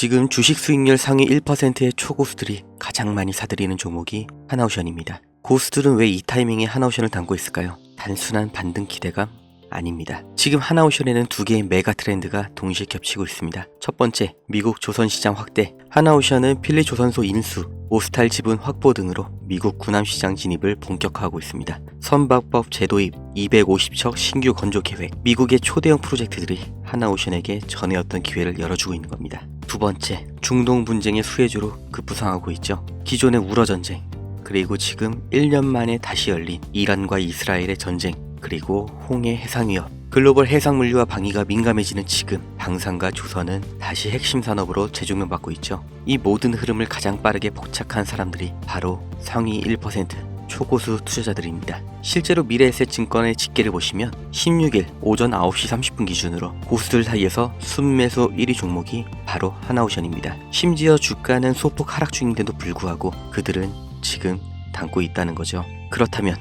지금 주식 수익률 상위 1%의 초고수들이 가장 많이 사들이는 종목이 하나오션입니다. 고수들은 왜 이 타이밍에 하나오션을 담고 있을까요? 단순한 반등 기대감? 아닙니다. 지금 하나오션에는 두 개의 메가 트렌드가 동시에 겹치고 있습니다. 첫 번째, 미국 조선시장 확대. 하나오션은 필리 조선소 인수, 오스탈 지분 확보 등으로 미국 군함시장 진입을 본격화하고 있습니다. 선박법 제도입, 250척 신규 건조 계획, 미국의 초대형 프로젝트들이 하나오션에게 전에 어떤 기회를 열어주고 있는 겁니다. 두 번째, 중동 분쟁의 수혜주로 급부상하고 있죠. 기존의 우러 전쟁, 그리고 지금 1년 만에 다시 열린 이란과 이스라엘의 전쟁, 그리고 홍해 해상 위협, 글로벌 해상 물류와 방위가 민감해지는 지금 방산과 조선은 다시 핵심 산업으로 재조명받고 있죠. 이 모든 흐름을 가장 빠르게 포착한 사람들이 바로 상위 1% 초고수 투자자들입니다. 실제로 미래에셋 증권의 집계를 보시면 16일 오전 9시 30분 기준으로 고수들 사이에서 순매수 1위 종목이 바로 하나오션입니다. 심지어 주가는 소폭 하락 중인데도 불구하고 그들은 지금 담고 있다는 거죠. 그렇다면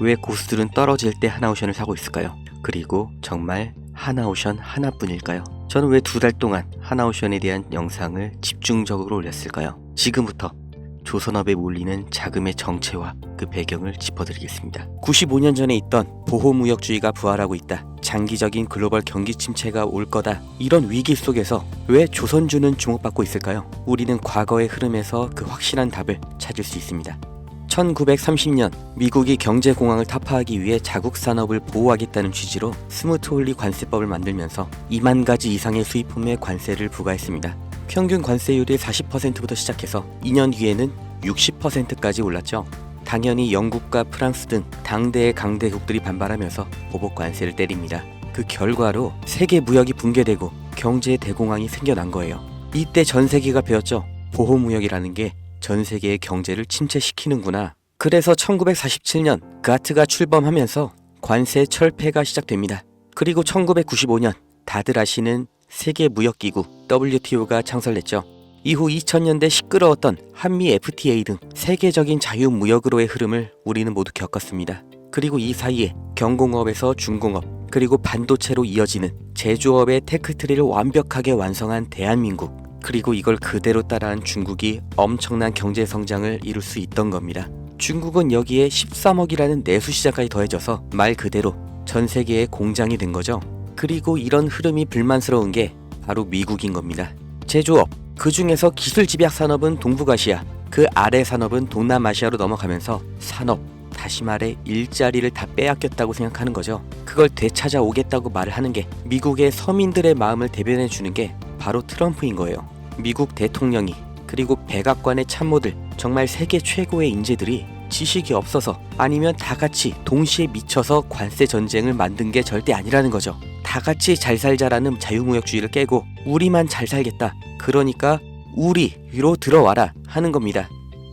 왜 고수들은 떨어질 때 하나오션을 사고 있을까요? 그리고 정말 하나오션 하나뿐일까요? 저는 왜 두 달 동안 하나오션에 대한 영상을 집중적으로 올렸을까요? 지금부터 조선업에 몰리는 자금의 정체와 그 배경을 짚어드리겠습니다. 95년 전에 있던 보호무역주의가 부활하고 있다. 장기적인 글로벌 경기 침체가 올 거다. 이런 위기 속에서 왜 조선주는 주목받고 있을까요? 우리는 과거의 흐름에서 그 확실한 답을 찾을 수 있습니다. 1930년 미국이 경제 공황을 타파하기 위해 자국 산업을 보호하겠다는 취지로 스무트홀리 관세법을 만들면서 2만 가지 이상의 수입품에 관세를 부과했습니다. 평균 관세율이 40%부터 시작해서 2년 뒤에는 60%까지 올랐죠. 당연히 영국과 프랑스 등 당대의 강대국들이 반발하면서 보복 관세를 때립니다. 그 결과로 세계 무역이 붕괴되고 경제 대공황이 생겨난 거예요. 이때 전 세계가 배웠죠. 보호 무역이라는 게 전 세계의 경제를 침체시키는구나. 그래서 1947년 가트가 출범하면서 관세 철폐가 시작됩니다. 그리고 1995년 다들 아시는 세계 무역 기구 WTO가 창설됐죠. 이후 2000년대 시끄러웠던 한미 FTA 등 세계적인 자유무역으로의 흐름을 우리는 모두 겪었습니다. 그리고 이 사이에 경공업에서 중공업, 그리고 반도체로 이어지는 제조업의 테크트리를 완벽하게 완성한 대한민국, 그리고 이걸 그대로 따라한 중국이 엄청난 경제 성장을 이룰 수 있던 겁니다. 중국은 여기에 13억이라는 내수 시장까지 더해져서 말 그대로 전 세계의 공장이 된 거죠. 그리고 이런 흐름이 불만스러운 게 바로 미국인 겁니다. 제조업, 그 중에서 기술 집약 산업은 동북아시아, 그 아래 산업은 동남아시아로 넘어가면서 산업, 다시 말해 일자리를 다 빼앗겼다고 생각하는 거죠. 그걸 되찾아오겠다고 말을 하는 게 미국의 서민들의 마음을 대변해 주는 게 바로 트럼프인 거예요. 미국 대통령이 그리고 백악관의 참모들 정말 세계 최고의 인재들이 지식이 없어서 아니면 다 같이 동시에 미쳐서 관세 전쟁을 만든 게 절대 아니라는 거죠. 다 같이 잘 살자라는 자유무역주의를 깨고 우리만 잘 살겠다. 그러니까 우리로 들어와라 하는 겁니다.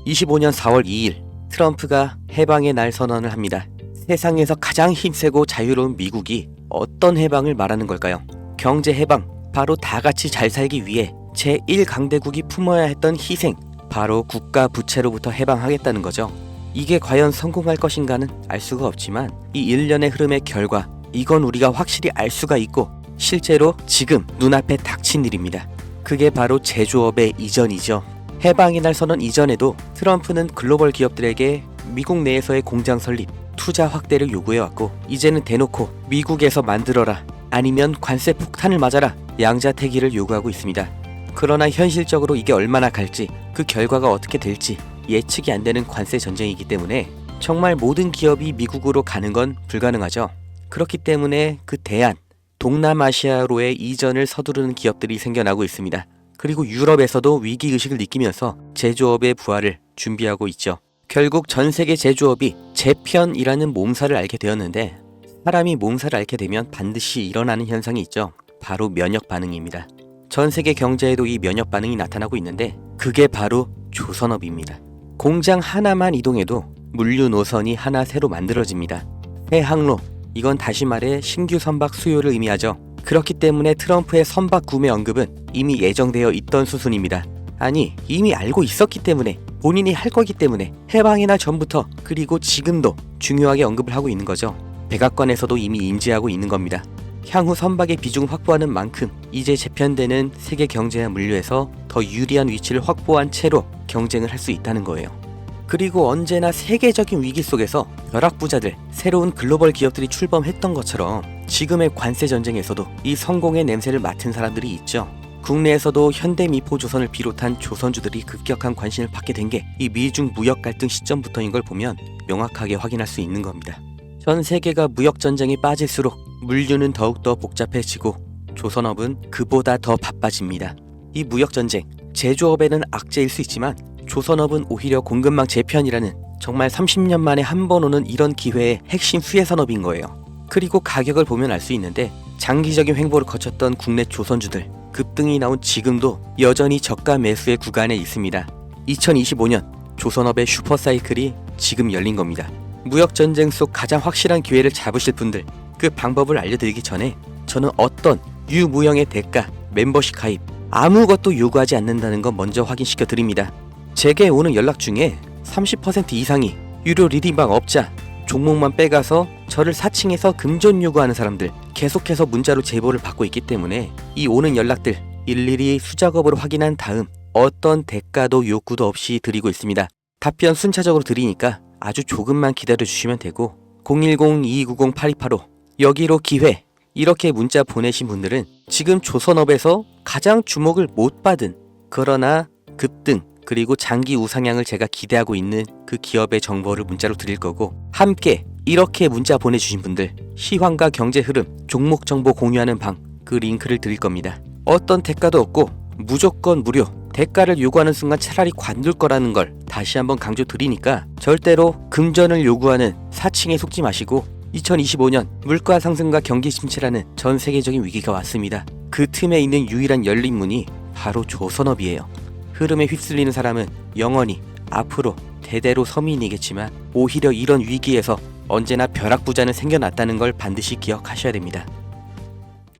25년 4월 2일 트럼프가 해방의 날 선언을 합니다. 세상에서 가장 힘세고 자유로운 미국이 어떤 해방을 말하는 걸까요? 경제 해방, 바로 다 같이 잘 살기 위해 제1강대국이 품어야 했던 희생, 바로 국가 부채로부터 해방하겠다는 거죠. 이게 과연 성공할 것인가는 알 수가 없지만 이 일련의 흐름의 결과 이건 우리가 확실히 알 수가 있고 실제로 지금 눈앞에 닥친 일입니다. 그게 바로 제조업의 이전이죠. 해방의 날 선언 이전에도 트럼프는 글로벌 기업들에게 미국 내에서의 공장 설립, 투자 확대를 요구해왔고 이제는 대놓고 미국에서 만들어라 아니면 관세 폭탄을 맞아라 양자택일을 요구하고 있습니다. 그러나 현실적으로 이게 얼마나 갈지 그 결과가 어떻게 될지 예측이 안 되는 관세 전쟁이기 때문에 정말 모든 기업이 미국으로 가는 건 불가능하죠. 그렇기 때문에 그 대안 동남아시아로의 이전을 서두르는 기업들이 생겨나고 있습니다. 그리고 유럽에서도 위기 의식을 느끼면서 제조업의 부활을 준비하고 있죠. 결국 전 세계 제조업이 재편이라는 몸살을 앓게 되었는데 사람이 몸살을 앓게 되면 반드시 일어나는 현상이 있죠. 바로 면역 반응입니다. 전 세계 경제에도 이 면역 반응이 나타나고 있는데 그게 바로 조선업입니다. 공장 하나만 이동해도 물류 노선이 하나 새로 만들어집니다. 해항로 이건 다시 말해 신규 선박 수요를 의미하죠. 그렇기 때문에 트럼프의 선박 구매 언급은 이미 예정되어 있던 수순입니다. 아니 이미 알고 있었기 때문에 본인이 할 거기 때문에 해방이나 전부터 그리고 지금도 중요하게 언급을 하고 있는 거죠. 백악관에서도 이미 인지하고 있는 겁니다. 향후 선박의 비중을 확보하는 만큼 이제 재편되는 세계 경제와 물류에서 더더 유리한 위치를 확보한 채로 경쟁을 할 수 있다는 거예요. 그리고 언제나 세계적인 위기 속에서 벼락부자들, 새로운 글로벌 기업들이 출범했던 것처럼 지금의 관세 전쟁에서도 이 성공의 냄새를 맡은 사람들이 있죠. 국내에서도 현대 미포 조선을 비롯한 조선주들이 급격한 관심을 받게 된 게 이 미중 무역 갈등 시점부터인 걸 보면 명확하게 확인할 수 있는 겁니다. 전 세계가 무역 전쟁에 빠질수록 물류는 더욱더 복잡해지고 조선업은 그보다 더 바빠집니다. 이 무역 전쟁, 제조업에는 악재일 수 있지만 조선업은 오히려 공급망 재편이라는 정말 30년 만에 한 번 오는 이런 기회의 핵심 수혜 산업인 거예요. 그리고 가격을 보면 알 수 있는데 장기적인 횡보를 거쳤던 국내 조선주들 급등이 나온 지금도 여전히 저가 매수의 구간에 있습니다. 2025년 조선업의 슈퍼사이클이 지금 열린 겁니다. 무역 전쟁 속 가장 확실한 기회를 잡으실 분들 그 방법을 알려드리기 전에 저는 어떤 유무형의 대가, 멤버십 가입 아무것도 요구하지 않는다는 거 먼저 확인시켜 드립니다. 제게 오는 연락 중에 30% 이상이 유료 리딩방 업자 종목만 빼가서 저를 사칭해서 금전 요구하는 사람들 계속해서 문자로 제보를 받고 있기 때문에 이 오는 연락들 일일이 수작업으로 확인한 다음 어떤 대가도 욕구도 없이 드리고 있습니다. 답변 순차적으로 드리니까 아주 조금만 기다려 주시면 되고 010-2290-8285 여기로 기회 이렇게 문자 보내신 분들은 지금 조선업에서 가장 주목을 못 받은 그러나 급등 그리고 장기 우상향을 제가 기대하고 있는 그 기업의 정보를 문자로 드릴 거고 함께 이렇게 문자 보내주신 분들 시황과 경제 흐름 종목 정보 공유하는 방 그 링크를 드릴 겁니다. 어떤 대가도 없고 무조건 무료 대가를 요구하는 순간 차라리 관둘 거라는 걸 다시 한번 강조 드리니까 절대로 금전을 요구하는 사칭에 속지 마시고 2025년 물가 상승과 경기 침체라는 전 세계적인 위기가 왔습니다. 그 틈에 있는 유일한 열린 문이 바로 조선업이에요. 흐름에 휩쓸리는 사람은 영원히 앞으로 대대로 서민이겠지만 오히려 이런 위기에서 언제나 벼락부자는 생겨났다는 걸 반드시 기억하셔야 됩니다.